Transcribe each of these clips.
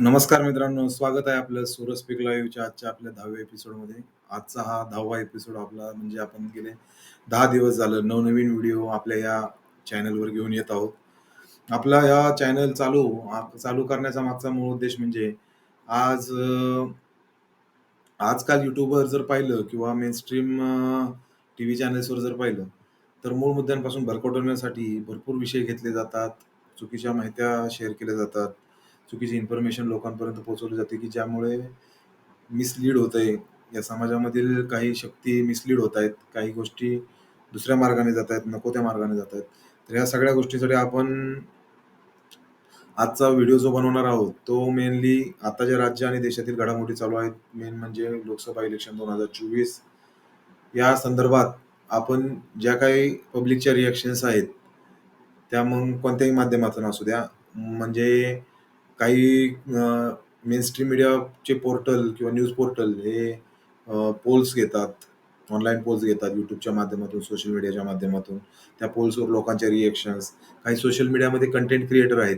नमस्कार मित्रांनो, स्वागत आहे आपलं सूरज स्पीक लाईव्हच्या आजच्या आपल्या 10व्या एपिसोडमध्ये. आजचा हा 10वा एपिसोड आपला म्हणजे आपण गेले 10 दिवस झालं नवनवीन व्हिडिओ आपल्या या चॅनलवर घेऊन येत आहोत. आपला या चॅनल चालू चालू करण्याचा मागचा मूळ उद्देश म्हणजे आज अ, आजकाल YouTubeवर जर पाहिलं किंवा मेनस्ट्रीम टी टीव्ही चॅनल्सवर जर पाहिलं, तर मूळ मुद्द्यांपासून भरकटवण्यासाठी भरपूर विषय घेतले जातात. चुकीच्या माहित्या शेअर केल्या जातात. चुकीची इन्फॉर्मेशन लोकांपर्यंत पोहोचवली जाते, की ज्यामुळे मिसलीड होतंय. या समाजामधील काही शक्ती मिसलीड होत आहेत. काही गोष्टी दुसऱ्या मार्गाने जात आहेत, नको त्या मार्गाने जात आहेत. तर ह्या सगळ्या गोष्टीसाठी आपण आजचा व्हिडिओ जो बनवणार आहोत, तो मेनली आता ज्या राज्य आणि देशातील घडामोडी चालू आहेत, मेन म्हणजे लोकसभा इलेक्शन 2024 या संदर्भात आपण ज्या काही पब्लिकच्या रिॲक्शन्स आहेत, त्या मग कोणत्याही माध्यमातून असू द्या, म्हणजे काही अ, मेनस्ट्रीम मीडियाचे पोर्टल किंवा न्यूज पोर्टल हे पोल्स घेतात. ऑनलाईन पोल्स घेतात YouTubeच्या माध्यमातून, सोशल मीडियाच्या माध्यमातून. त्या पोल्सवर लोकांच्या रिएक्शन्स. काही सोशल मीडियामध्ये कंटेंट क्रिएटर आहेत,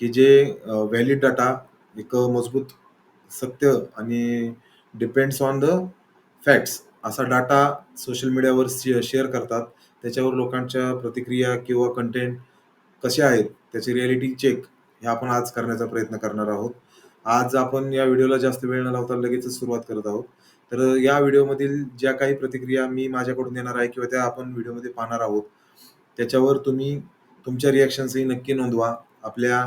की जे अ, व्हॅलिड डाटा एक मजबूत सत्य आणि डिपेंड्स ऑन द फॅक्ट्स असा डाटा सोशल मीडियावर शे शेअर करतात. त्याच्यावर लोकांच्या प्रतिक्रिया किंवा कंटेंट कसे आहेत, त्याची रिॲलिटी चेक हे आपण आज करण्याचा प्रयत्न करणार आहोत. आज आपण या व्हिडिओला जास्त वेळ न लावता लगेचच सुरुवात करत आहोत. तर या व्हिडिओमधील ज्या काही प्रतिक्रिया मी माझ्याकडून देणार आहे किंवा त्या आपण व्हिडिओमध्ये पाहणार आहोत, त्याच्यावर तुम्ही तुमच्या रिॲक्शन्सही नक्की नोंदवा आपल्या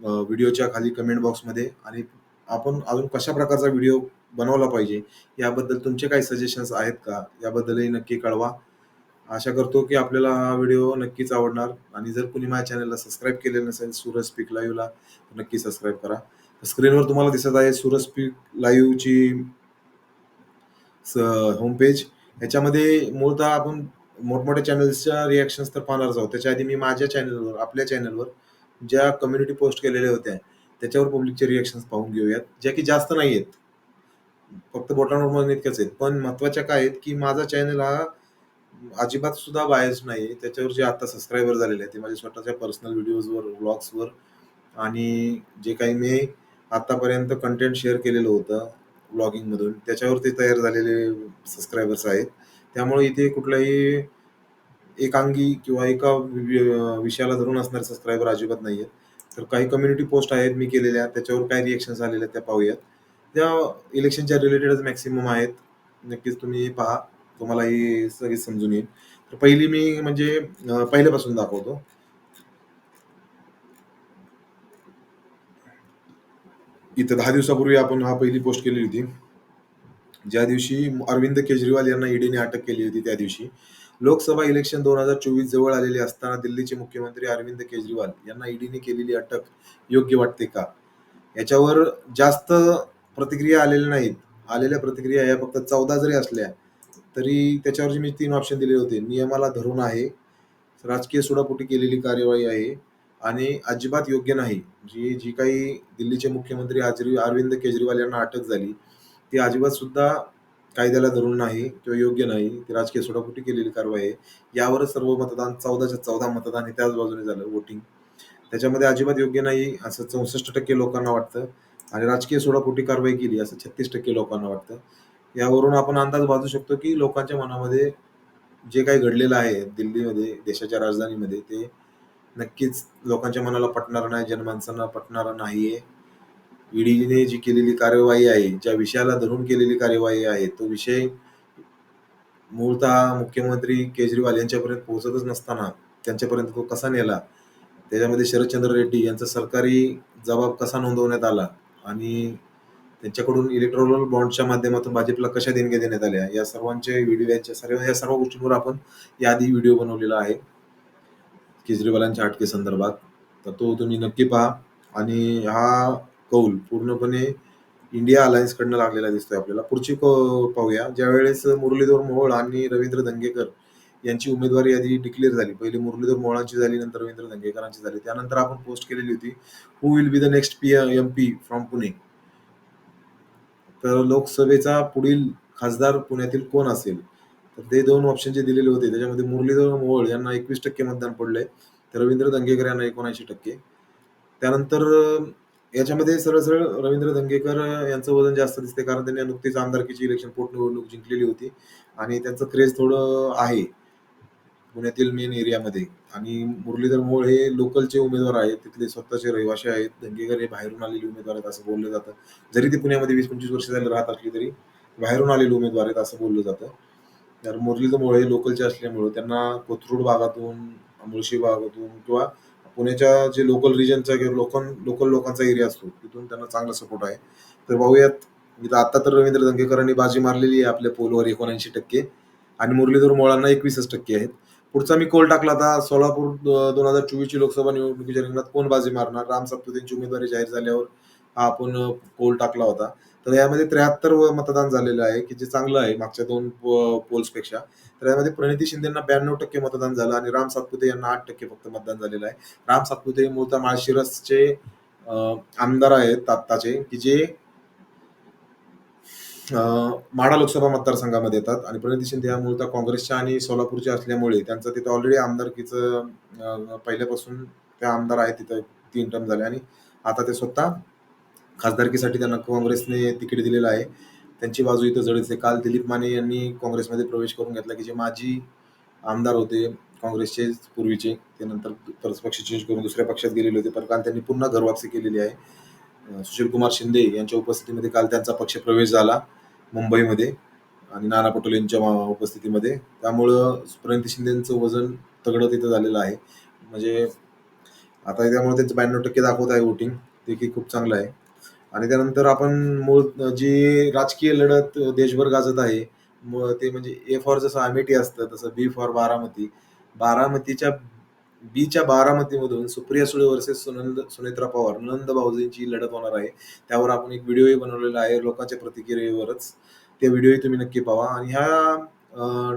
व्हिडिओच्या खाली कमेंट बॉक्समध्ये आणि आपण अजून कशा प्रकारचा व्हिडिओ बनवला पाहिजे, याबद्दल तुमचे काही सजेशन्स आहेत का? याबद्दलही नक्की कळवा. आशा करतो, की आपल्याला हा व्हिडिओ नक्कीच आवडणार आणि जर कुणी माझ्या चॅनलला सबस्क्राईब केलेलं नसेल सूरज स्पीक लाईव्हला, तर नक्की सबस्क्राईब करा. स्क्रीनवर तुम्हाला दिसत आहे सूरज स्पीक लाईव्हची होमपेज होम पेज. ह्याच्यामध्ये मूळतः आपण मोठमोठ्या चॅनल्सच्या रिॲक्शन्स तर पाहणारच आहोत. त्याच्या आधी मी माझ्या चॅनलवर, आपल्या चॅनलवर ज्या कम्युनिटी पोस्ट केलेल्या होत्या, त्याच्यावर पब्लिकचे रिॲक्शन्स पाहून घेऊयात, ज्या की जास्त नाही आहेत फक्त बोटांवर मोजण्या इतक्याच आहेत. पण महत्त्वाच्या काय आहेत, की माझा चॅनल हा अजिबात सुद्धा बायस नाही त्याच्यावर जे आता सबस्क्रायबर झालेले आहेत, ते माझ्या स्वतःच्या पर्सनल व्हिडिओजवर, व्लॉग्सवर आणि जे काही मी आतापर्यंत कंटेंट शेअर केलेलं होतं व्लॉगिंगमधून, त्याच्यावरती तयार झालेले सबस्क्रायबर्स आहेत. त्यामुळे इथे कुठलाही एकांगी किंवा एका वि विषयाला धरून असणारे सबस्क्रायबर अजिबात नाही आहेत तर काही कम्युनिटी पोस्ट आहेत मी केलेल्या, त्याच्यावर काय रिएक्शन्स आलेल्या त्या पाहूयात. त्या इलेक्शनच्या रिलेटेडच मॅक्सिमम आहेत. नक्कीच तुम्ही पहा. तुम्हाला ही सगळी समजून येईल. तर पहिली मी म्हणजे पहिल्यापासून दाखवतो. इथं दहा दिवसापूर्वी आपण हा पहिली पोस्ट केलेली होती. ज्या दिवशी अरविंद केजरीवाल यांना ईडीने अटक केली होती त्या दिवशी. लोकसभा इलेक्शन 2024 जवळ आलेले असताना दिल्लीचे मुख्यमंत्री अरविंद केजरीवाल यांना ईडीने केलेली अटक योग्य वाटते का? याच्यावर जास्त प्रतिक्रिया आलेल्या नाहीत. आलेल्या प्रतिक्रिया या फक्त 14 जरी असल्या, तरी त्याच्यावरचे मी तीन ऑप्शन दिलेले होते. नियमाला धरून आहे, राजकीय सुडापोटी केलेली कार्यवाही आहे आणि अजिबात योग्य नाही. जी जी काही दिल्लीचे मुख्यमंत्री आजरी अरविंद केजरीवाल यांना अटक झाली, ती अजिबात सुद्धा कायद्याला धरून नाही किंवा योग्य नाही. ती राजकीय सुडापोटी केलेली कारवाई आहे. यावरच सर्व मतदान 14च्या 14 मतदान हे त्याच बाजूने झालं वोटिंग. त्याच्यामध्ये अजिबात योग्य नाही असं 64% लोकांना वाटतं आणि राजकीय सोडापोटी कारवाई केली असं 36% लोकांना वाटतं. यावरून आपण अंदाज बांधू शकतो, की लोकांच्या मनामध्ये जे काही घडलेलं आहे दिल्लीमध्ये, देशाच्या राजधानीमध्ये, ते नक्कीच लोकांच्या मनाला पटणार नाही, जनमानसांना पटणारं नाहीये. ईडीने जी केलेली कार्यवाही आहे, ज्या विषयाला धरून केलेली कार्यवाही आहे, तो विषय मूळतः मुख्यमंत्री केजरीवाल यांच्यापर्यंत पोहोचतच नसताना त्यांच्यापर्यंत तो कसा नेला, त्याच्यामध्ये शरदचंद्र रेड्डी यांचा सरकारी जबाब कसा नोंदवण्यात आला आणि त्यांच्याकडून इलेक्ट्रॉनल बॉन्डच्या माध्यमातून भाजपला कशा देणग्या देण्यात आल्या, या सर्वांचे व्हिडिओ यांच्या सर्व या सर्व गोष्टींवर आपण याआधी व्हिडिओ बनवलेला आहे. केजरीवालांच्या अटके संदर्भात तर तो तुम्ही नक्की पहा आणि हा कौल पूर्णपणे इंडिया अलायन्सकडनं लागलेला दिसतोय आपल्याला. पुढची क पाहूया. ज्यावेळेस मुरलीधर मोहोळ आणि रवींद्र दंगेकर यांची उमेदवारी यादी डिक्लेअर झाली. पहिले मुरलीधर मोहळांची झाली, नंतर रवींद्र दंगेकरांची झाली. त्यानंतर आपण पोस्ट केलेली होती, who will be the next P MP from Pune. तर लोकसभेचा पुढील खासदार पुण्यातील कोण असेल? तर ते दोन ऑप्शन जे दिलेले होते, त्याच्यामध्ये मुरलीधर मोहोळ यांना 21% मतदान पडलंय, तर रवींद्र दंगेकर यांना 79%. त्यानंतर याच्यामध्ये सरळ-सरळ रवींद्र धंगेकर यांचं वजन जास्त दिसते कारण त्यांनी नुकतीच आमदारकीची इलेक्शन पोटनिवडणूक जिंकलेली होती आणि त्यांचं क्रेज थोडं आहे पुण्यातील मेन एरियामध्ये आणि मुरलीधर मोहोळ हे लोकलचे उमेदवार आहेत. तिथले स्वतःचे रहिवासी आहेत. दंगेकर हे बाहेरून आलेले उमेदवार आहेत असं बोललं जातं. जरी ते पुण्यामध्ये वीस पंचवीस वर्ष झाले राहत असली तरी बाहेरून आलेले उमेदवार आहेत असं बोललं जातं. तर मुरलीधर मोहोळ हे लोकलचे असल्यामुळं त्यांना कोथरूड भागातून मुळशी भागातून किंवा पुण्याच्या जे लोकल रिजनचा किंवा लोकल लोकल लोकांचा एरिया असतो तिथून त्यांना चांगला सपोर्ट आहे. तर पाहूयात तर आता तर रवींद्र दंगेकरांनी बाजी मारलेली आहे आपल्या पोलवर एकोणऐंशी टक्के आणि मुरलीधर मोळांना एकवीसच टक्के आहेत. पुढचा मी कोल टाकला होता सोलापूर दोन हजार चोवीसची लोकसभा निवडणुकीच्या रिंगणात कोण बाजी मारणार? राम सप्तुतींची उमेदवारी जाहीर झाल्यावर हा आपण पोल टाकला होता. तर यामध्ये त्र्याहत्तर मतदान झालेलं आहे की जे चांगलं आहे मागच्या दोन पोल्सपेक्षा. तर यामध्ये प्रणिती शिंदेना ब्याण्णव टक्के मतदान झालं आणि राम सातपुते यांना आठ टक्के फक्त मतदान झालेलं आहे. राम सातपुते मूळतः माळशिरसचे आमदार आहेत आत्ताचे की जे माढा लोकसभा मतदारसंघामध्ये येतात. आणि प्रणिती शिंदे ह्या मूळतः काँग्रेसच्या आणि सोलापूरच्या असल्यामुळे त्यांचं तिथं ऑलरेडी आमदारकीचं पहिल्यापासून त्या आमदार आहेत तिथं तीन टर्म झाले. आणि आता ते स्वतः खासदारकीसाठी त्यांना काँग्रेसने तिकीट दिलेलं आहे. त्यांची बाजू इथं जड काल दिलीप माने यांनी काँग्रेसमध्ये प्रवेश करून घेतला की जे माजी आमदार होते काँग्रेसचे पूर्वीचे ते नंतर परत पक्ष चेंज करून दुसऱ्या पक्षात गेलेले होते. पण काल त्यांनी पुन्हा घरवापसी केलेली आहे. सुशील कुमार शिंदे यांच्या उपस्थितीमध्ये काल त्यांचा पक्ष प्रवेश झाला. मुंबईमध्ये आणि नाना पटोले यांच्या उपस्थितीमध्ये. त्यामुळं प्रणिती शिंदेचं वजन तगडं तिथं झालेलं आहे. म्हणजे आता त्यामुळे त्यांचं ब्याण्णव टक्के दाखवत आहे वोटिंग ते की खूप चांगलं आहे. आणि त्यानंतर आपण मूळ जी राजकीय लढत देशभर गाजत आहे ते म्हणजे ए फॉर जसं अमेठी असतं तसं बी फॉर बारामती. बारामतीच्या बीच्या बारामतीमधून सुप्रिया सुळे वर्सेस सुनंद सुनेत्रा पवार नंद भाऊजींची लढत होणार आहे. त्यावर आपण एक व्हिडिओही बनवलेला आहे लोकांच्या प्रतिक्रियेवरच. ते व्हिडिओही तुम्ही नक्की पाहा. आणि ह्या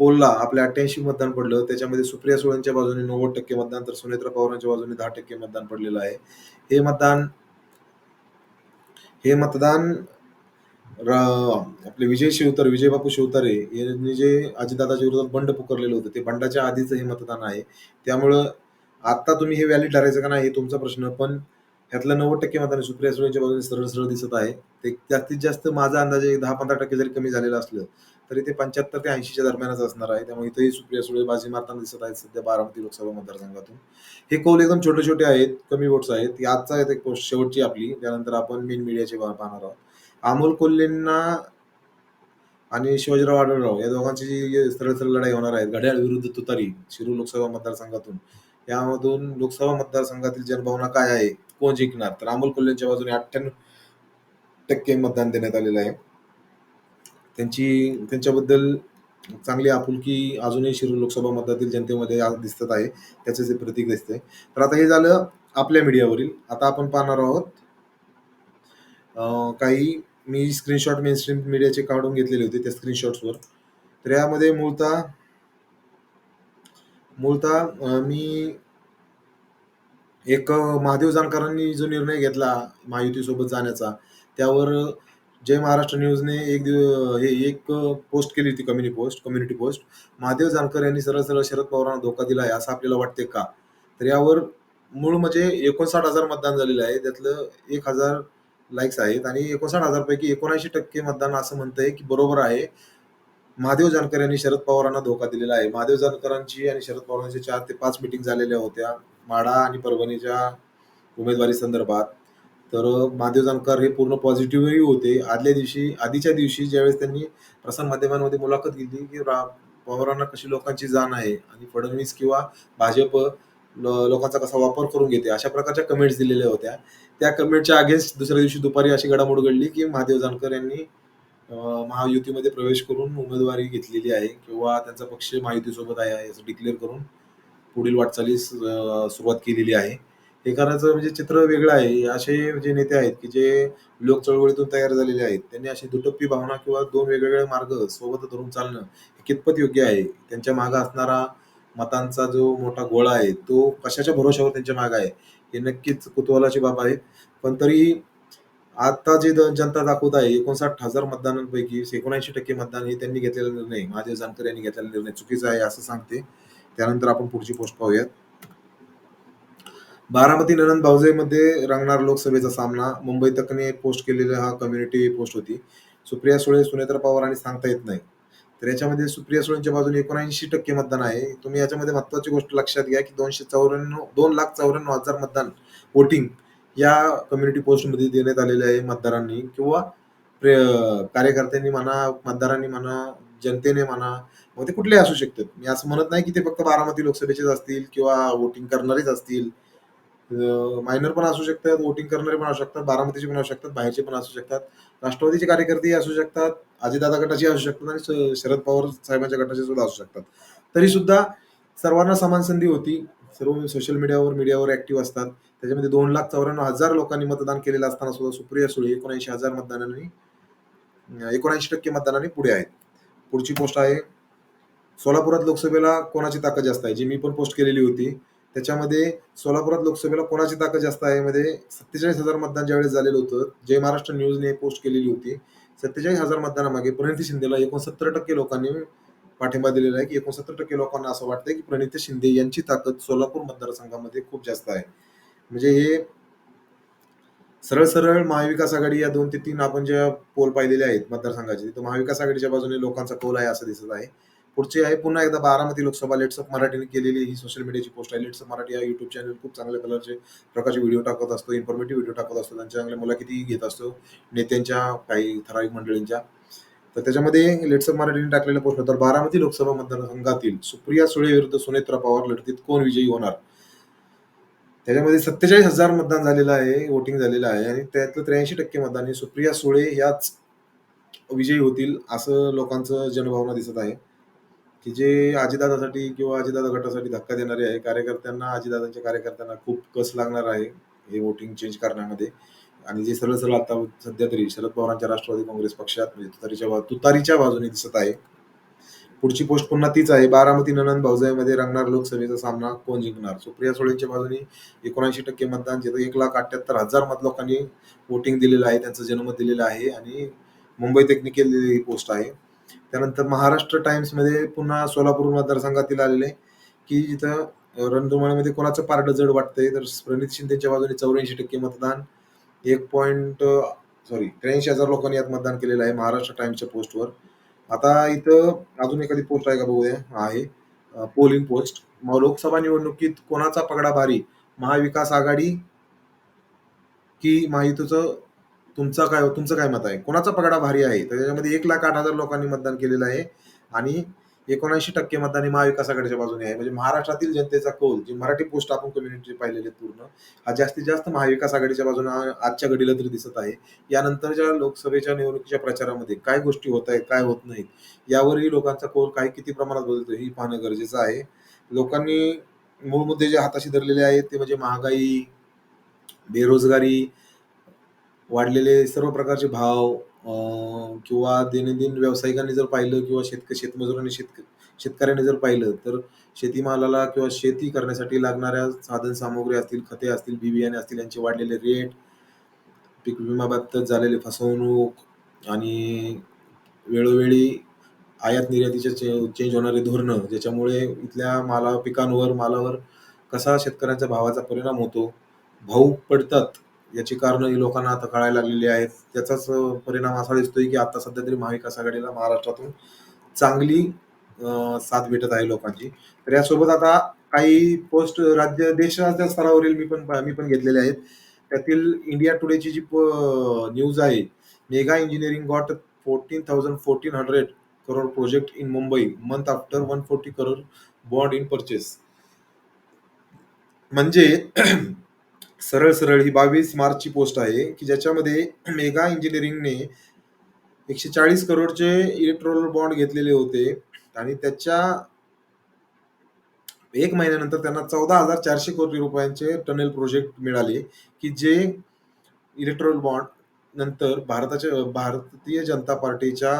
पोलला आपल्या अठ्ठ्याऐंशी मतदान पडलं. त्याच्यामध्ये सुप्रिया सुळेंच्या बाजूने नव्वद टक्के मतदान तर सुनेत्रा पवारांच्या बाजूने दहा टक्के मतदान पडलेलं आहे. हे मतदान हे मतदान रा- आपले विजय शिवतर विजय बापू शिवतारे यांनी जे अजितदादाच्या विरोधात बंड पुकारलेलं होतं ते बंडाच्या आधीचं हे मतदान आहे. त्यामुळं आता तुम्ही हे व्हॅलिड ठरायचं का नाही हे तुमचा प्रश्न पण ह्यातलं नव्वद टक्के मतदान सुप्रिया सुळेंच्या बाजूने सरळ सरळ दिसत आहे. ते जास्तीत जास्त माझा अंदाजे दहा पंधरा टक्के जरी कमी झालेलं असलं तरी ते पंच्याहत्तर ते ऐंशीच्या दरम्यानच असणार आहे. त्यामुळे इथेही सुप्रिया सुळे बाजी मारताना दिसत आहेत सध्या बारामती लोकसभा मतदारसंघातून. हे कौल एकदम छोटे छोटे आहेत कमी वोट्स आहेत. ही आजचा एक पोस्ट शेवटची आपली त्यानंतर आपण मेन मीडियाचे पाहणार आहोत. अमोल कोल्हेंना आणि शिवाजीराव आढळराव या दोघांची जी सरळ सरळ लढाई होणार आहे घड्याळ विरुद्ध तुतारी शिरूर लोकसभा मतदारसंघातून. यामधून लोकसभा मतदारसंघातील जनभावना काय आहे? कोण जिंकणार? तर अमोल कोल्हेंच्या बाजूने अठ्ठ्याण्णव टक्के मतदान देण्यात आलेलं आहे. त्यांची त्यांच्याबद्दल चांगली आपुलकी अजूनही शिरूर लोकसभा मतदारातील जनतेमध्ये आज दिसत आहे. त्याचे जे प्रतीक दिसते तर आता हे झालं आपल्या मीडियावरील. आता आपण पाहणार आहोत काही मी स्क्रीनशॉट मेनस्ट्रीम मीडियाचे काढून घेतलेले होते त्या स्क्रीनशॉट्सवर तर यामध्ये मूळतः मूळतः मी एक महादेव जानकरांनी जो निर्णय घेतला महायुतीसोबत जाण्याचा त्यावर जय महाराष्ट्र न्यूजने एक दिव हे एक पोस्ट केली होती community post community post Mahadev Jankar यांनी सरळ सरळ शरद पवारांना धोका दिला आहे असं आपल्याला वाटते का? तर यावर मूळ म्हणजे एकोणसाठ हजार मतदान झालेलं आहे त्यातलं एक हजार लाईक्स आहेत. आणि एकोणसाठ हजार पैकी एकोणऐंशी टक्के मतदान असं म्हणतंय की बरोबर आहे. महादेव जानकर यांनी शरद पवारांना धोका दिलेला आहे. महादेव जानकरांची आणि शरद पवारांची चार ते पाच मिटिंग झालेल्या होत्या. माडा आणि परभणीच्या उमेदवारी संदर्भात. तर महादेव जानकर हे पूर्ण पॉझिटिव्हही होते. आदल्या दिवशी आधीच्या दिवशी ज्यावेळेस त्यांनी प्रसार माध्यमांमध्ये मुलाखत घेतली की रा पवारांना कशी लोकांची जाण आहे? आणि फडणवीस किंवा भाजप लोकांचा कसा वापर करून घेते. अशा प्रकारच्या कमेंट्स दिलेल्या होत्या. त्या कमेंटच्या अगेन्स्ट दुसऱ्या दिवशी दुपारी अशी घडामोड घडली की महादेव जानकर यांनी महायुतीमध्ये प्रवेश करून उमेदवारी घेतलेली आहे किंवा त्यांचा पक्ष महायुतीसोबत आहे असं डिक्लेअर करून पुढील वाटचालीस सुरुवात केलेली आहे. हे करायचं म्हणजे चित्र वेगळं आहे. असे जे नेते आहेत की जे लोक चळवळीतून तयार झालेले आहेत त्यांनी अशी दुटप्पी भावना किंवा दोन वेगवेगळे मार्ग सोबत धरून चालणं हे कितपत योग्य आहे? त्यांच्या मागे असणारा मतांचा जो मोठा गोळा आहे तो कशाच्या भरोशावर त्यांच्या मागे आहे हे नक्कीच कुतूहलाची बाब आहे. पण तरी आता जे जनता दाखवत आहे एकोणसाठ हजार मतदानांपैकी एकोणऐंशी टक्के मतदान हे त्यांनी घेतलेला निर्णय महादेव जानकर यांनी घेतलेला निर्णय चुकीचा आहे असं सांगते. त्यानंतर आपण पुढची पोस्ट पाहूयात. बारामती नणंद भाऊजाईमध्ये रंगणार लोकसभेचा सामना मुंबई तकने पोस्ट केलेला हा कम्युनिटी पोस्ट होती. सुप्रिया सुळे सुनेत्र पवार आणि सांगता येत नाही. तर याच्यामध्ये सुप्रिया सुळेंच्या बाजूने एकोणऐंशी टक्के मतदान आहे. तुम्ही याच्यामध्ये महत्वाची गोष्ट लक्षात घ्या की दोनशे चौऱ्याण्णव दोन लाख चौऱ्याण्णव हजार मतदान वोटिंग या कम्युनिटी पोस्टमध्ये देण्यात आलेले आहे मतदारांनी. किंवा प्रे- कार्यकर्त्यांनी म्हणा मतदारांनी म्हणा जनतेने म्हणा मग ते कुठलेही असू शकतात. मी असं म्हणत नाही की ते फक्त बारामती लोकसभेचेच असतील किंवा वोटिंग करणारेच असतील. मायनर पण असू शकतात वोटिंग करणारे पण असू शकतात बारामतीचे पण असू शकतात बाहेरचे पण असू शकतात. राष्ट्रवादीचे कार्यकर्ते असू शकतात अजितदादा गटाचे असू शकतात आणि शरद पवार साहेबांच्या गटाचे सुद्धा असू शकतात. तरी सुद्धा सर्वांना समान संधी होती. सर्व सोशल मीडियावर मीडियावर ऍक्टिव्ह असतात. त्याच्यामध्ये दोन लाख चौऱ्याण्णव हजार लोकांनी मतदान केलेलं असताना सुद्धा सुप्रिया सुळे एकोणऐंशी हजार मतदानांनी एकोणऐंशी टक्के मतदानाने पुढे आहेत. पुढची पोस्ट आहे. सोलापुरात लोकसभेला कोणाची ताकद जास्त आहे? जी मी पण पोस्ट केलेली होती. त्याच्यामध्ये सोलापुरात लोकसभेला कोणाची ताकद जास्त आहे? मध्ये सत्तेचाळीस हजार मतदान ज्यावेळेस झालेलं होतं जय महाराष्ट्र न्यूजने पोस्ट केलेली होती. सत्तेचाळीस हजार मतदानामागे प्रणिती शिंदेला एकोणसत्तर टक्के लोकांनी पाठिंबा दिलेला आहे की एकोणसत्तर टक्के लोकांना असं वाटतंय की प्रणिती शिंदे यांची ताकद सोलापूर मतदारसंघामध्ये खूप जास्त आहे. म्हणजे हे सरळ सरळ महाविकास आघाडी या दोन ते तीन आपण ज्या पोल पाहिलेले आहेत मतदारसंघाचे तर महाविकास आघाडीच्या बाजूने लोकांचा कौल आहे असं दिसत आहे. पुढची आहे. पुन्हा एकदा बारामती लोकसभा लेट्सअप मराठीने केलेली ही सोशल मीडियाची पोस्ट आहे. लेट्सअप मराठी या युट्यूब चॅनल खूप चांगल्या कलरचे प्रकारचे व्हिडिओ टाकत असतो. इन्फॉर्मेटिव्ह व्हिडिओ टाकत असतो. त्यांच्या चांगल्या मुलाखती घेत असतो. नेत्यांच्या काही ठराविक मंडळींच्या. तर त्याच्यामध्ये लेट्सअप मराठीने टाकलेला पोस्ट तर बारामती लोकसभा मतदारसंघातील सुप्रिया सुळे विरुद्ध सुनेत्रा पवार लढतीत कोण विजयी होणार? त्याच्यामध्ये सत्तेचाळीस हजार मतदान झालेलं आहे. वोटिंग झालेलं आहे. आणि त्यातलं त्र्याऐंशी टक्के मतदान हे सुप्रिया सुळे याच विजयी होतील असं लोकांचं जनभावना दिसत आहे. की जे अजितदादासाठी किंवा अजितदादा गटासाठी धक्का देणारे आहे कार्यकर्त्यांना अजितदादांच्या कार्यकर्त्यांना खूप कस लागणार आहे हे वोटिंग चेंज करण्यामध्ये. आणि जे सरळ सरळ आता सध्या तरी शरद पवारांच्या राष्ट्रवादी काँग्रेस पक्षात म्हणजे तुतारीच्या तुतारीच्या बाजूने दिसत आहे. पुढची पोस्ट पुन्हा तीच आहे. बारामती ननंद भाऊजाईमध्ये रंगणार लोकसभेचा सामना कोण जिंकणार? सुप्रिया सुळेंच्या बाजूने एकोणऐंशी टक्के मतदान जे एक लाख अठ्याहत्तर हजार मत लोकांनी वोटिंग दिलेलं आहे त्यांचं जन्म दिलेलं आहे. आणि मुंबई एक केलेली ही पोस्ट आहे. त्यानंतर महाराष्ट्र टाइम्समध्ये पुन्हा सोलापूर मतदारसंघातील आलेले की जिथं रणधुमाळीमध्ये कोणाचं पारडं जड वाटतंय तर प्रणित शिंदेच्या बाजूने चौऱ्याऐंशी टक्के मतदान एक पॉईंट सॉरी त्र्याऐंशी हजार लोकांनी यात मतदान केलेलं आहे महाराष्ट्र टाइम्सच्या पोस्टवर. आता इथं अजून एखादी पोस्ट आहे का बघूया? आहे. पोलिंग पोस्ट मग लोकसभा निवडणुकीत कोणाचा पगडा भारी? महाविकास आघाडी की महायुतीचं तुमचा काय तुमचं काय मत आहे? कोणाचा पगडा भारी आहे? तर त्याच्यामध्ये एक लाख आठ हजार लोकांनी मतदान केलेलं आहे आणि एकोणऐंशी टक्के मतदान हे महाविकास आघाडीच्या बाजूने आहे. म्हणजे महाराष्ट्रातील जनतेचा कौल जी मराठी पोस्ट आपण कम्युनिटी पाहिलेले पूर्ण हा जास्तीत जास्त महाविकास आघाडीच्या बाजूने आजच्या घडीला तरी दिसत आहे. यानंतरच्या लोकसभेच्या निवडणुकीच्या प्रचारामध्ये काय गोष्टी होत आहेत काय होत नाहीत यावरही लोकांचा कौल काही किती प्रमाणात बदलतो ही पाहणं गरजेचं आहे. लोकांनी मूळ मुद्दे जे हाताशी धरलेले आहेत ते म्हणजे महागाई बेरोजगारी वाढलेले सर्व प्रकारचे भाव अं, किंवा दैनंदिन व्यावसायिकांनी जर पाहिलं किंवा शेतक शेतमजुरांनी शेतक शेतकऱ्यांनी जर पाहिलं तर शेतीमालाला किंवा शेती करण्यासाठी लागणाऱ्या साधन सामग्री असतील खते असतील बी बियाणे असतील यांचे वाढलेले रेट पीक विम्याबाबत झालेली फसवणूक आणि वेळोवेळी आयात निर्यातीचे चेंज होणारे धोरणं ज्याच्यामुळे इथल्या माला पिकांवर मालावर कसा शेतकऱ्यांच्या भावाचा परिणाम होतो भाऊ पडतात. याची कारणं ही लोकांना आता कळायला लागलेली आहेत. त्याचाच परिणाम असा दिसतोय की आता सध्या तरी महाविकास आघाडीला महाराष्ट्रातून चांगली साथ भेटत आहे लोकांची. तर यासोबत आता काही पोस्ट राज्य देश राज्य स्तरावरील मी पण मी पण घेतलेले आहेत. त्यातील इंडिया टुडेची जी न्यूज आहे Mega Engineering got fourteen thousand fourteen hundred crore project in Mumbai month after one forty crore bond in purchase. म्हणजे सरळ सरळ ही बावीस मार्चची पोस्ट आहे की ज्याच्यामध्ये मेगा इंजिनिअरिंगने एकशे चाळीस करोडचे इलेक्ट्रोल बॉन्ड घेतलेले होते. आणि त्याच्या एक महिन्यानंतर त्यांना चौदा हजार चारशे कोटी रुपयांचे टनेल प्रोजेक्ट मिळाले की जे इलेक्ट्रोल बॉन्ड नंतर भारताच्या भारतीय जनता पार्टीच्या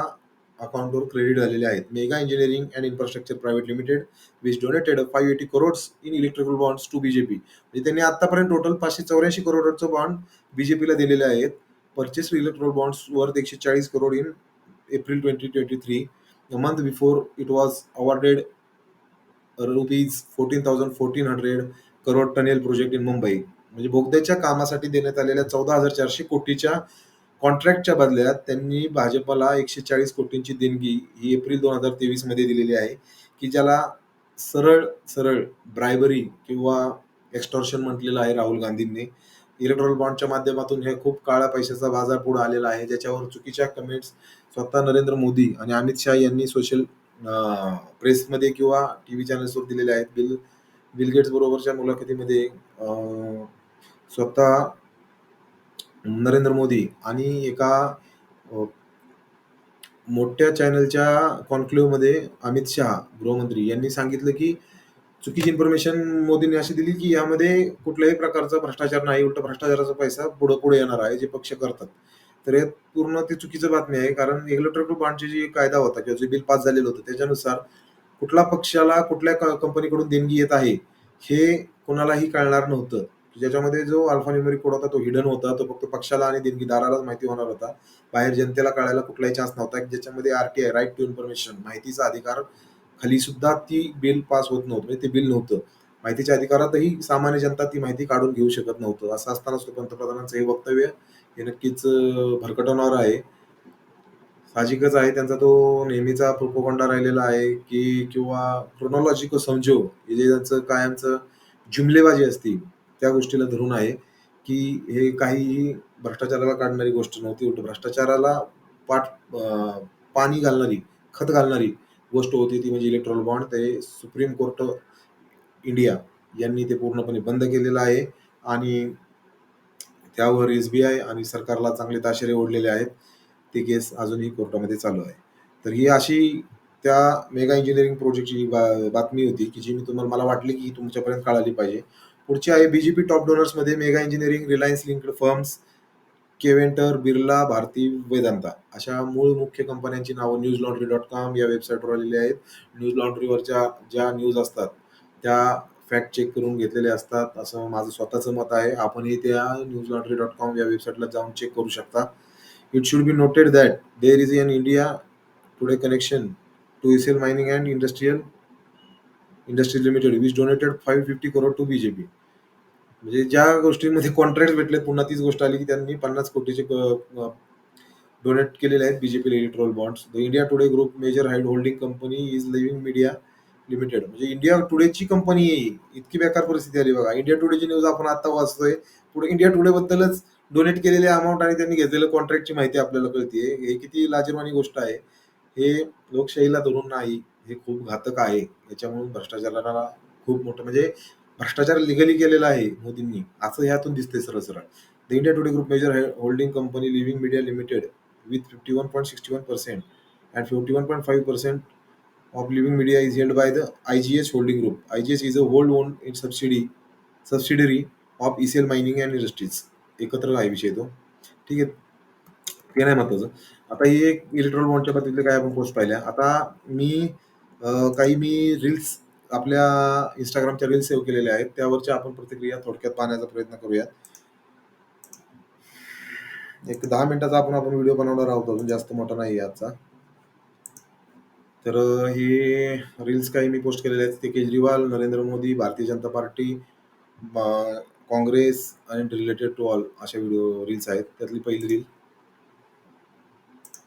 अकाउंटवर क्रेडिट झालेले आहेत. Mega Engineering and Infrastructure Private Limited which donated five eighty crores in electrical bonds to BJP म्हणजे त्यांनी आतापर्यंत टोटल पाचशे चौऱ्याऐंशी करोडचं बॉन्ड बीजेपीला दिलेले आहेत. परचेस इलेक्ट्रिकल बॉन्ड्स वर्थ एकशे चाळीस crore in April twenty twenty three month before it was awarded rupees fourteen thousand fourteen hundred crore tunnel project in Mumbai म्हणजे बोगद्याच्या कामासाठी देण्यात आलेल्या चौदा हजार चारशे कोटीच्या कॉन्ट्रॅक्टच्या बदल्यात त्यांनी भाजपला एकशे चाळीस कोटींची देणगी ही एप्रिल दोन हजार तेवीसमध्ये दिलेली आहे की ज्याला सरळ सरळ ब्रायबरी किंवा एक्स्टॉर्शन म्हटलेलं आहे राहुल गांधींनी. इलेक्ट्रॉल बॉन्डच्या माध्यमातून हे खूप काळा पैशाचा बाजार पुढे आलेला आहे ज्याच्यावर चुकीच्या कमेंट्स स्वतः नरेंद्र मोदी आणि अमित शहा यांनी सोशल प्रेसमध्ये किंवा टी व्ही चॅनल्सवर दिलेले आहेत. बिल बिल गेट्स बरोबरच्या मुलाखतीमध्ये स्वतः नरेंद्र मोदी आणि एका मोठ्या चॅनलच्या कॉन्क्लेव्हमध्ये अमित शहा गृहमंत्री यांनी सांगितलं की चुकीची इन्फॉर्मेशन मोदींनी अशी दिली की यामध्ये कुठल्याही प्रकारचा भ्रष्टाचार नाही उलट भ्रष्टाचाराचा पैसा पुढे पुढे येणार आहे जे पक्ष करतात. तर यात पूर्ण ती चुकीचं बातमी आहे कारण इलेक्ट्रिक बॉन्डचे जी कायदा होता किंवा जे बिल पास झालेलं होतं त्याच्यानुसार कुठल्या पक्षाला कुठल्या कंपनीकडून देणगी येत आहे हे कोणालाही कळणार नव्हतं. ज्याच्यामध्ये जो अल्फा कोड होता तो हिडन होता तो फक्त पक्षाला आणि देणगीदारालाच माहिती होणार होता. बाहेर जनतेला कळायला कुठलाही चान्स नव्हता. की ज्याच्यामध्ये आरटीआय राईट टू इन्फॉर्मेशन माहितीचा अधिकार खाली सुद्धा ती बिल पास होत नव्हतं. म्हणजे ते बिल नव्हतं. माहितीच्या अधिकारातही सामान्य जनता ती माहिती काढून घेऊ शकत नव्हतं. असं असताना सुद्धा पंतप्रधानांचं हे वक्तव्य हे नक्कीच भरकटवणार आहे. साहजिकच आहे. त्यांचा तो नेहमीचा प्रोपोगंडा राहिलेला आहे की किंवा क्रोनॉलॉजी समजो हे जे त्यांचं कायमचं जुमलेबाजी असती त्या गोष्टीला धरून आहे की हे काहीही भ्रष्टाचाराला काढणारी गोष्ट नव्हती उलट भ्रष्टाचाराला पाठ पाणी घालणारी खत घालणारी गोष्ट होती ती म्हणजे इलेक्ट्रॉल बॉन्ड ते सुप्रीम कोर्ट इंडिया यांनी ते पूर्णपणे बंद केलेलं आहे आणि त्यावर एस बी आय आणि सरकारला चांगले ताशेरे ओढलेले आहेत. ते केस अजूनही कोर्टामध्ये चालू आहे. तर ही अशी त्या मेगा इंजिनिअरिंग प्रोजेक्टची बा- बातमी होती की जी मी तुम्हाला मला वाटली की तुमच्यापर्यंत कळाली पाहिजे. पुढची आहे BJP top डोनर्समध्ये Mega Engineering Reliance linked firms Keventer Birla Bharti Vedanta अशा मूळ मुख्य कंपन्यांची नावं न्यूज लॉन्ड्री डॉट कॉम या वेबसाईटवर आलेली आहेत. न्यूज लॉन्ड्रीवरच्या ज्या न्यूज असतात त्या फॅक्ट चेक करून घेतलेल्या असतात. असं माझं स्वतःचं मत आहे. आपणही त्या न्यूज लॉन्ड्री डॉट कॉम या वेबसाईटला जाऊन चेक करू शकता. It should be noted that there is in India Today connection to Essel mining and industrial industry limited which donated five fifty crore to BJP म्हणजे ज्या गोष्टींमध्ये कॉन्ट्रॅक्ट भेटले पुन्हा तीच गोष्ट आली की त्यांनी पन्नास कोटीचे डोनेट केलेले आहेत BJP electoral bonds the India Today group major hide holding company is living media limited म्हणजे इंडिया टुडेची कंपनी आहे इतकी बेकार परिस्थिती आली बघा. इंडिया टुडेची न्यूज आपण आता वाचतोय. पुढे इंडिया टुडे बद्दलच डोनेट केलेले अमाऊंट आणि त्यांनी घेतलेल्या कॉन्ट्रॅक्टची माहिती आपल्याला कळते हे किती लाजीरवाणी गोष्ट आहे. हे लोकशाहीला धरून नाही. हे खूप घातक आहे. याच्यामुळे भ्रष्टाचाराला खूप मोठं म्हणजे भ्रष्टाचार लिगली केलेला आहे मोदींनी असं ह्यातून दिसते सरळ सरळ. The India Today group major holding company living media limited with fifty one point sixty one percent and fifty one point five percent of living media is of living media is held by the IGH holding group. IGH is a whole subsidy in of E C L mining and industries. एकत्र आहे विषय तो. ठीक आहे. ते नाही महत्वाचं. आता ही एक इलेक्ट्रॉल बॉन्डच्या बाबतीतले काय आपण पोस्ट पाहिल्या. आता मी काही मी रील्स आपल्या इंस्टाग्रामच्या रील्स सेव्ह केलेल्या आहेत. त्यावरच्या आपण प्रतिक्रिया थोडक्यात पाहण्याचा प्रयत्न करूयात. एक दहा मिनिटाचा आपण आपण व्हिडिओ बनवणार आहोत. अजून जास्त मोठा नाही आहे आजचा. तर हे रील्स काही मी पोस्ट केलेले आहेत. ते केजरीवाल नरेंद्र मोदी भारतीय जनता पार्टी काँग्रेस आणि रिलेटेड टू ऑल अशा व्हिडिओ रील्स आहेत. त्यातली पहिली रील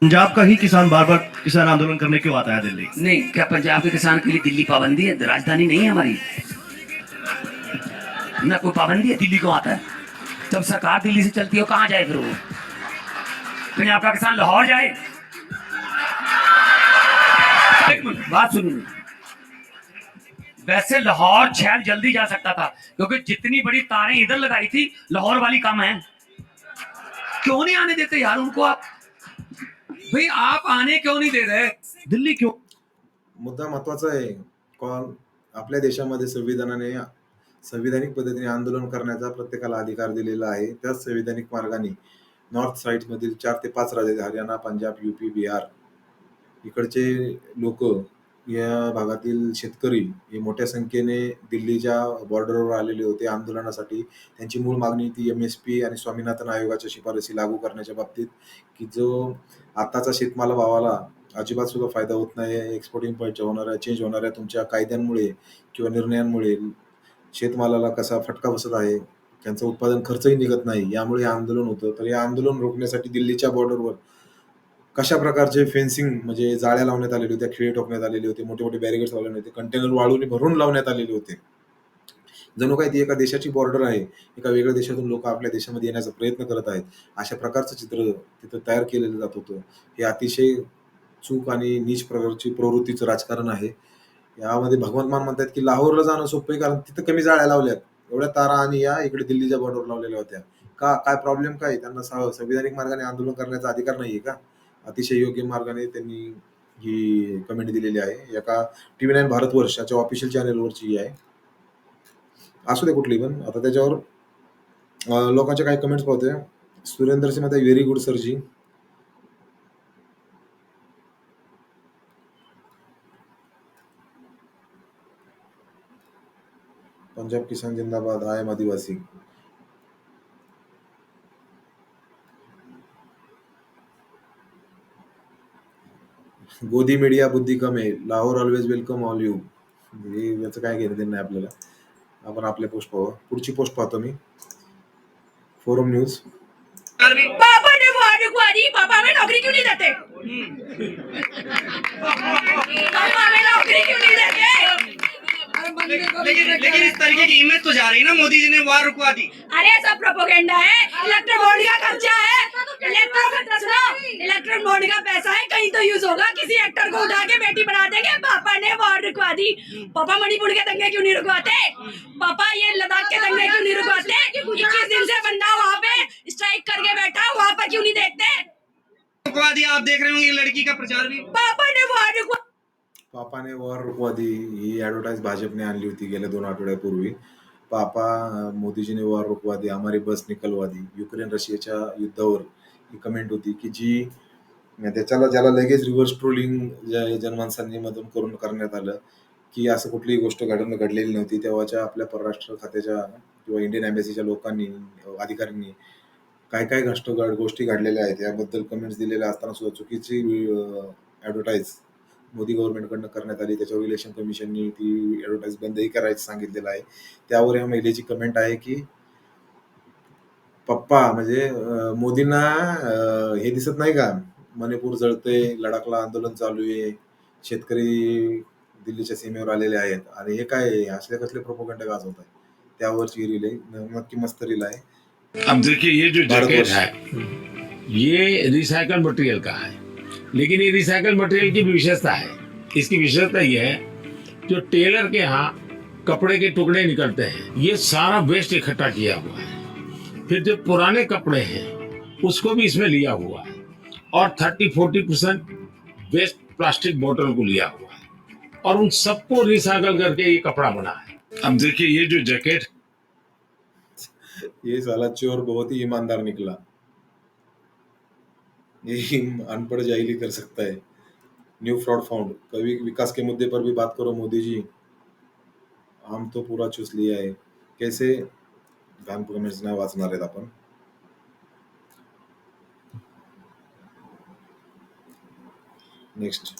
पंजाब का ही किसान बार बार किसान आंदोलन करने क्यों आता है दिल्ली। नहीं, क्या पंजाब के किसान के लिए दिल्ली पाबंदी है? राजधानी नहीं है हमारी। ना कोई पाबंदी है? दिल्ली को आता है? जब सरकार दिल्ली से चलती है कहाँ जाए फिर वो? पंजाब का किसान लाहौर जाए। बात सुनिए। वैसे लाहौर छैल जल्दी जा सकता था, क्योंकि जितनी बड़ी तारें इधर लगाई थी, लाहौर वाली कम है। क्यों नहीं आने देते यार उनको आप? भाई आप आने क्यों नहीं दे रहे? दिल्ली क्यों? मुद्दा महत्त्वाचा आहे. कॉल आपल्या देशामध्ये संविधानाने संविधानिक पद्धतीने आंदोलन करण्याचा प्रत्येकाला अधिकार दिलेला आहे. त्याच संविधानिक मार्गाने नॉर्थ साईड मधील चार ते पाच राज्य हरियाणा पंजाब युपी बिहार इकडचे लोक या भागातील शेतकरी हे मोठ्या संख्येने दिल्लीच्या बॉर्डरवर आलेले होते. आंदोलनासाठी त्यांची मूळ मागणी ती एम एस पी आणि स्वामीनाथन आयोगाच्या शिफारसी लागू करण्याच्या बाबतीत की जो आताचा शेतमाला भावाला अजिबात सुद्धा फायदा होत नाही. एक्सपोर्ट इम्पोर्टच्या होणाऱ्या चेंज होणाऱ्या तुमच्या कायद्यांमुळे किंवा निर्णयांमुळे. शेतमालाला कसा फटका बसत आहे त्यांचं उत्पादन खर्चही निघत नाही यामुळे हे आंदोलन होतं. तर हे आंदोलन रोखण्यासाठी दिल्लीच्या बॉर्डरवर कशा प्रकारचे फेन्सिंग म्हणजे जाळ्या लावण्यात आलेले होत्या खिळे ठोकण्यात आलेले होते मोठे मोठे बॅरिगेड्स लावले होते कंटेनर वाळूने भरून लावण्यात आलेले होते. जणू काय ती एका देशाची बॉर्डर आहे एका वेगळ्या देशातून लोक आपल्या देशामध्ये येण्याचा प्रयत्न करत आहेत. अशा प्रकारचं चित्र तिथं तयार केलेलं जात होतं. हे अतिशय चूक आणि नीच प्रकारची प्रवृत्तीचं राजकारण आहे. यामध्ये भगवंत मान म्हणतात की लाहोरला जाणं सोपं आहे कारण तिथं कमी जाळ्या लावल्यात. एवढ्या तारा आणि या इकडे दिल्लीच्या बॉर्डर लावलेल्या होत्या. का काय प्रॉब्लेम काय? त्यांना संविधानिक मार्गाने आंदोलन करण्याचा अधिकार नाहीये का? अतिशय योग्य मार्गाने त्यांनी ही कमेंट दिलेली आहे. एका टीव्ही नाईन भारतवर्षाच्या ऑफिशियल चॅनेलवरची ही आहे. असू दे कुठली पण आता त्याच्यावर अं, लोकांच्या काही कमेंट्स पाहतोय. सुरेंद्र सिंहमध्ये व्हेरी गुड सरजी पंजाब किसान जिंदाबाद आय एम आदिवासी. गोदी मीडिया बुद्धी कमी आहे. Lahore always welcome all you हे याचं काय घेणं देणं नाही आपल्याला. आपण आपल्या पोस्ट पाहू. पुढची पोस्ट पाहतो मी. फोरम न्यूज पापा ने वो आदिवासी पापा हमें नौकरी क्यों नहीं देते पापा हमें नौकरी क्यों नहीं देते लेकिन लेकिन इस तरीके की इमेज तो जा रही है ना मोदी जी ने वार रुकवा दी। अरे सब प्रोपोगेंडा है। इलेक्ट्रिक बोर्ड का खर्चा है। इलेक्ट्रिक सुनो बोर्ड का पैसा है कहीं तो यूज़ होगा। किसी एक्टर को उठा के बेटी बना देंगे पापा ने वॉर रुकवा दी। पापा मणिपुर के दंगे क्यों नहीं रुकवाते? पापा ये लद्दाख के दंगे क्यों नहीं रुकवाते? इक्कीस दिन से बंदा वहाँ पे स्ट्राइक करके बैठा वहाँ पर क्यों नहीं देखते? रुकवा दिया आप देख रहे होंगे लड़की का प्रचार भी। पापा ने वॉर रुकवा पापाने वर रुपवादी ही ऍडव्हर्टाईज भाजपने आणली होती गेल्या दोन आठवड्यापूर्वी. पापा अं, मोदीजीने वर रुपवादी हमारी बस निकलवादी युक्रेन रशियाच्या युद्धावर ही कमेंट होती की जी त्याच्याला ज्याला लगेच रिव्हर्स ट्रोलिंग जनमानसांनी मधून करून करण्यात आलं की असं कुठलीही गोष्ट घडून घडलेली नव्हती तेव्हाच्या आपल्या परराष्ट्र खात्याच्या किंवा इंडियन एम्बेसीच्या लोकांनी अधिकाऱ्यांनी काय काय घष्ट गोष्टी घडलेल्या आहेत याबद्दल कमेंट्स दिलेल्या असताना सुद्धा चुकीची ॲडव्हर्टाईज मोदी गव्हर्नमेंटकडनं करण्यात आली. त्याच्यावर इलेक्शन कमिशननी ती ॲडव्हर्टाईज बंदही करायचं सांगितलेलं आहे. त्यावर या महिलेची कमेंट आहे की पप्पा म्हणजे मोदींना हे दिसत नाही का? मणिपूर जळते लडाखला आंदोलन चालू आहे. शेतकरी दिल्लीच्या सीमेवर आलेले आहेत. आणि हे काय आहे? असले कसले प्रोपोगंडा गाजवत आहे? त्यावरची रील आहे. नक्की मस्त रील आहे. अब देखिए ये जो जैकेट भारतवर्ष। है ये रिसाइकल मटेरियल का है लेकिन ये रिसाइकल मटेरियल की भी विशेषता है। इसकी विशेषता ये है जो टेलर के यहाँ कपड़े के टुकड़े निकलते हैं ये सारा वेस्ट इकट्ठा किया हुआ है। फिर जो पुराने कपड़े हैं उसको भी इसमें लिया हुआ है और thirty forty percent waste plastic बोतल को लिया हुआ है और उन सबको रिसाइकल करके ये कपड़ा बना है। अब देखिए ये जो जैकेट ये साला चोर बहुत ही ईमानदार निकला। ये अनपढ़ जाहिली कर सकता है। न्यू फ्रॉड फाउंड कभी विकास के मुद्दे पर भी बात करो मोदी जी। हम तो पूरा चूस लिया है। कैसे? घाण कमेंट्स नाही वाचणार आहेत आपण नेक्स्ट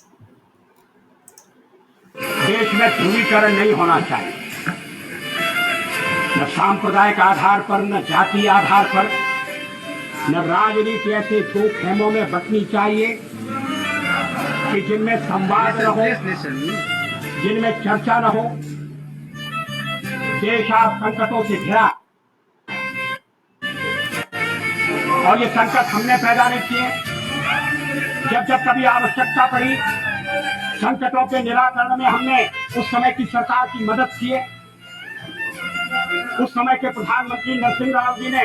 देश में ध्रुवीकरण नहीं होना चाहिए। न सांप्रदायिक आधार पर, न जाति आधार पर न राजनीति ऐसे दो खेमों में बटनी चाहिए कि जिनमें संवाद न हो, जिनमें चर्चा न हो, देश आज संकटों से घिरा। और ये संकट हमने पैदा नहीं किए। जब जब कभी आवश्यकता पड़ी, संकटों के निराकरण में हमने उस समय की सरकार की मदद की उस समय के प्रधानमंत्री नरसिंह राव जी ने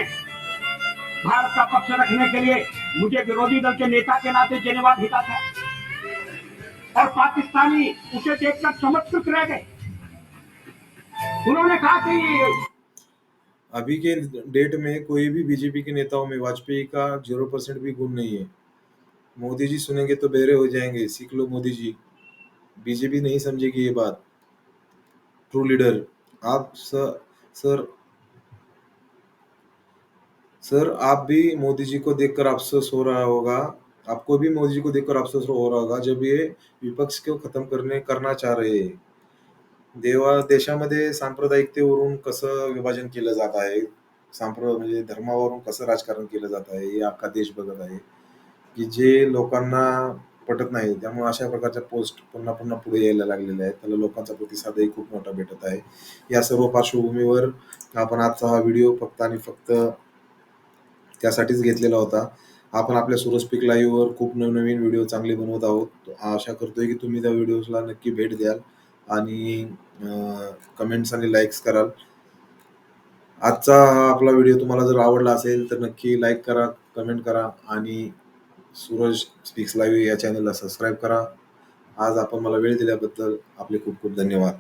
भारत का पक्ष रखने के लिए मुझे विरोधी दल के नेता के नाते जिम्मेवार भेजा था। और पाकिस्तानी उसे देखकर चमत्कृत रह गए। उन्होंने कहा कि अभी के डेट में कोई भी बीजेपी के नेताओं में वाजपेयी का ज़ीरो परसेंट भी गुण नहीं है। मोदी जी सुनेंगे तो बेरे हो जाएँगे, सीख लो मोदी जी। बीजेपी नहीं समझेगी ये बात। ट्रू लीडर आप सर सर सर आप भी मोदी जी को देखकर अफसोस हो रहा होगा। आपको भी मोदी जी को देखकर अफसोस हो रहा होगा जब ये विपक्ष को खत्म करने करना चाह रहे हैं। देवा देशामध्ये सांप्रदायिकतेवरून कसं विभाजन केलं जात आहे? सांप्र म्हणजे धर्मावरून कसं राजकारण केलं जात आहे? हे अख्खा देश बघत आहे की जे लोकांना पटत नाही त्यामुळे अशा प्रकारच्या पोस्ट पुन्हा पुन्हा पुढे यायला लागलेल्या आहेत. त्याला लोकांचा प्रतिसादही खूप मोठा भेटत आहे. या सर्व पार्श्वभूमीवर आपण आजचा हा व्हिडिओ फक्त आणि फक्त त्यासाठीच घेतलेला होता. आपण आपल्या सुरज स्पीक लाईव्हवर खूप नवनवीन व्हिडिओ चांगले बनवत आहोत. आशा करतोय की तुम्ही त्या व्हिडिओजला नक्की भेट द्याल आणि कमेंट्स आणि लाईक्स कराल. आजचा हा आपला व्हिडिओ तुम्हाला जर आवडला असेल तर नक्की लाईक करा कमेंट करा आणि सूरज स्पीक्स लाईव्ह या चॅनलला सबस्क्राईब करा. आज आपण मला वेळ दिल्याबद्दल आपले खूप खूप धन्यवाद.